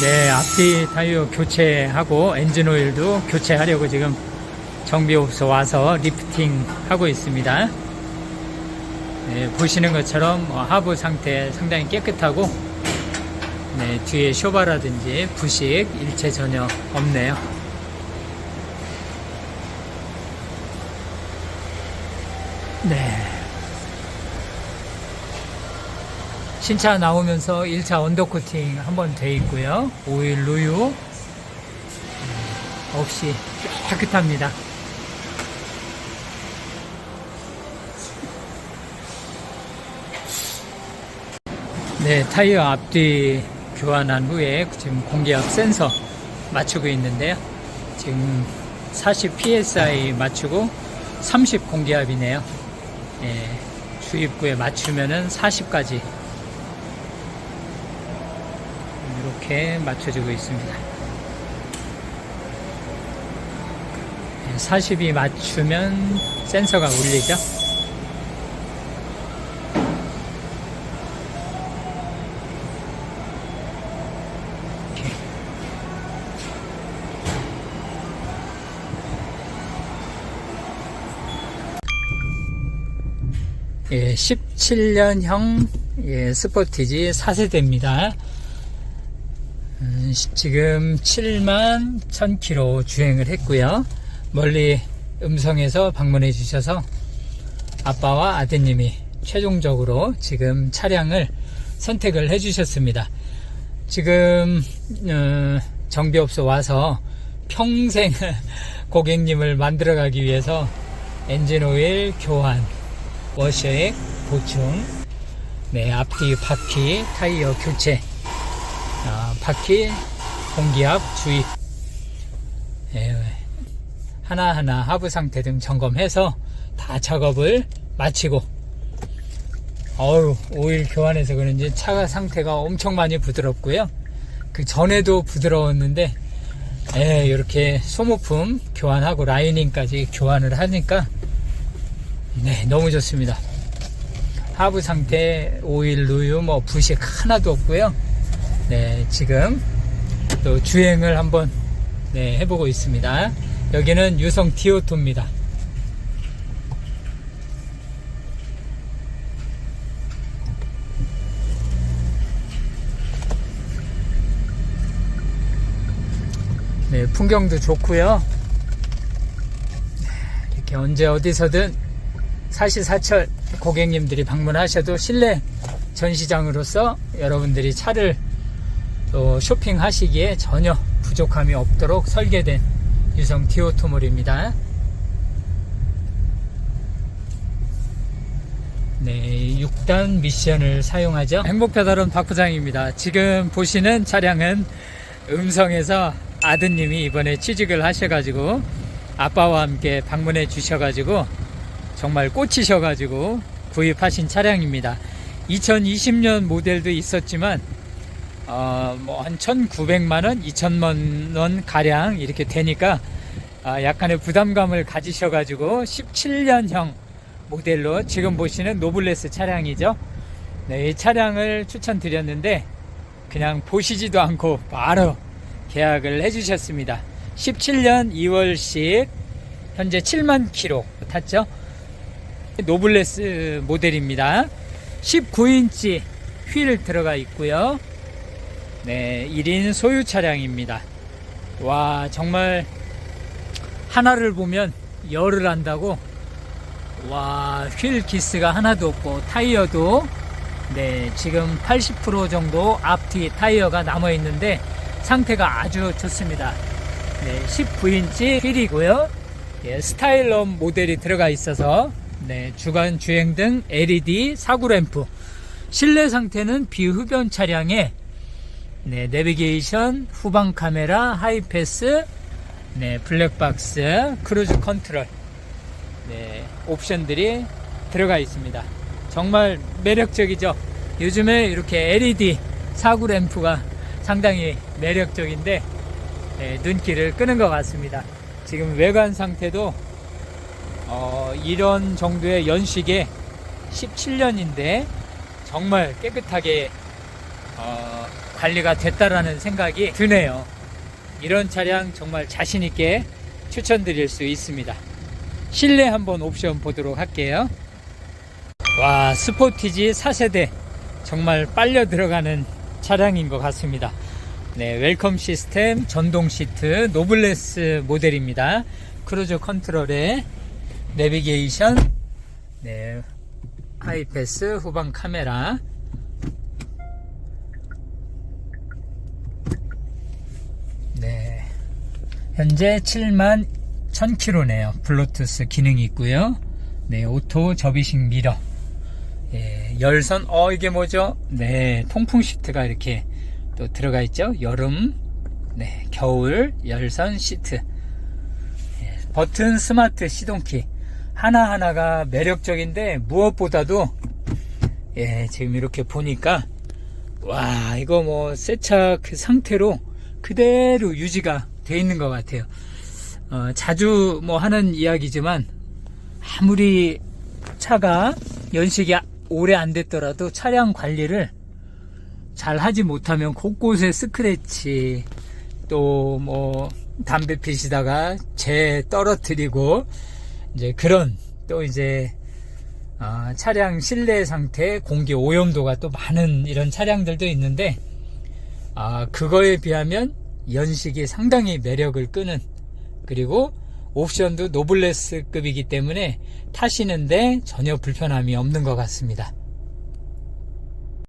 네, 앞뒤 타이어 교체하고 엔진 오일도 교체하려고 지금 정비업소 와서 리프팅 하고 있습니다. 네, 보시는 것처럼 어, 하부 상태 상당히 깨끗하고 네, 뒤에 쇼바라든지 부식 일체 전혀 없네요. 네. 신차 나오면서 1차 언더코팅 한번 돼 있고요. 오일 누유 음, 없이 깨끗합니다. 네, 타이어 앞뒤 교환한 후에 지금 공기압 센서 맞추고 있는데요. 지금 40 psi 맞추고 30 공기압이네요. 예, 주입구에 맞추면은 40까지 이렇게 맞춰주고 있습니다. 40이 맞추면 센서가 울리죠. 예, 17년형 예, 스포티지 4세대입니다. 음, 시- 지금 7만 1000km 주행을 했고요. 멀리 음성에서 방문해 주셔서 아빠와 아드님이 최종적으로 지금 차량을 선택을 해 주셨습니다. 지금 어, 정비업소 와서 평생 고객님을 만들어 가기 위해서 엔진 오일 교환, 워셔액 보충, 네 앞뒤 바퀴 타이어 교체, 아, 바퀴 공기압 주입, 예, 하나하나 하부 상태 등 점검해서 다 작업을 마치고. 어우 오일 교환해서 그런지 차가 상태가 엄청 많이 부드럽고요. 그 전에도 부드러웠는데 예, 이렇게 소모품 교환하고 라이닝까지 교환을 하니까 네 너무 좋습니다. 하부 상태 오일 누유 뭐 부식 하나도 없고요 네 지금 또 주행을 한번 네, 해보고 있습니다 여기는 유성 디오토입니다. 네, 풍경도 좋고요. 이렇게 언제 어디서든 사시사철 고객님들이 방문하셔도 실내 전시장으로서 여러분들이 차를 또 쇼핑하시기에 전혀 부족함이 없도록 설계된 유성 디오토몰입니다. 네, 6단 미션을 사용하죠. 행복배달원 박부장입니다. 지금 보시는 차량은 음성에서 아드님이 이번에 취직을 하셔가지고 아빠와 함께 방문해 주셔가지고 정말 꽂히셔가지고 구입하신 차량입니다. 2020년 모델도 있었지만 어, 뭐한 1,900만 원, 2천만 원 가량 이렇게 되니까 아, 약간의 부담감을 가지셔가지고 17년형 모델로 지금 보시는 노블레스 차량이죠. 네, 이 차량을 추천드렸는데 그냥 보시지도 않고 바로 계약을 해주셨습니다. 17년 2월식 현재 7만 킬로 탔죠. 노블레스 모델입니다. 19인치 휠 들어가 있고요. 네, 1인 소유 차량입니다. 와, 정말 하나를 보면 열을 한다고. 와, 휠 기스가 하나도 없고 타이어도 네, 지금 80% 정도 앞뒤 타이어가 남아 있는데 상태가 아주 좋습니다. 네, 19인치 휠이고요. 예, 스타일럼 모델이 들어가 있어서 네, 주간 주행 등 LED 사구 램프. 실내 상태는 비흡연 차량에 네, 내비게이션, 후방 카메라, 하이패스, 네, 블랙박스, 크루즈 컨트롤, 네, 옵션들이 들어가 있습니다. 정말 매력적이죠. 요즘에 이렇게 LED 사구 램프가 상당히 매력적인데 네, 눈길을 끄는 것 같습니다. 지금 외관 상태도 어, 이런 정도의 연식에 17년인데 정말 깨끗하게 어, 관리가 됐다라는 생각이 드네요. 이런 차량 정말 자신 있게 추천드릴 수 있습니다. 실내 한번 옵션 보도록 할게요. 와, 스포티지 4세대 정말 빨려 들어가는 차량인 것 같습니다. 네, 웰컴 시스템 전동 시트 노블레스 모델입니다. 크루즈 컨트롤에 내비게이션, 네, 하이패스 후방 카메라, 네, 현재 7만 1000km네요. 블루투스 기능이 있고요. 네, 오토 접이식 미러. 예, 열선, 어, 이게 뭐죠? 네, 통풍 시트가 이렇게 또 들어가 있죠. 여름, 네, 겨울, 열선 시트. 예, 버튼 스마트 시동키. 하나 하나가 매력적인데, 무엇보다도, 예, 지금 이렇게 보니까, 와, 이거 뭐, 새 차 그 상태로 그대로 유지가 돼 있는 것 같아요. 어, 자주 뭐 하는 이야기지만, 아무리 차가 연식이 오래 안 됐더라도 차량 관리를 잘 하지 못하면 곳곳에 스크래치 또 뭐 담배 피시다가 재 떨어뜨리고 이제 그런 또 이제 아, 차량 실내 상태 공기 오염도가 또 많은 이런 차량들도 있는데 아, 그거에 비하면 연식이 상당히 매력을 끄는 그리고 옵션도 노블레스급이기 때문에 타시는데 전혀 불편함이 없는 것 같습니다.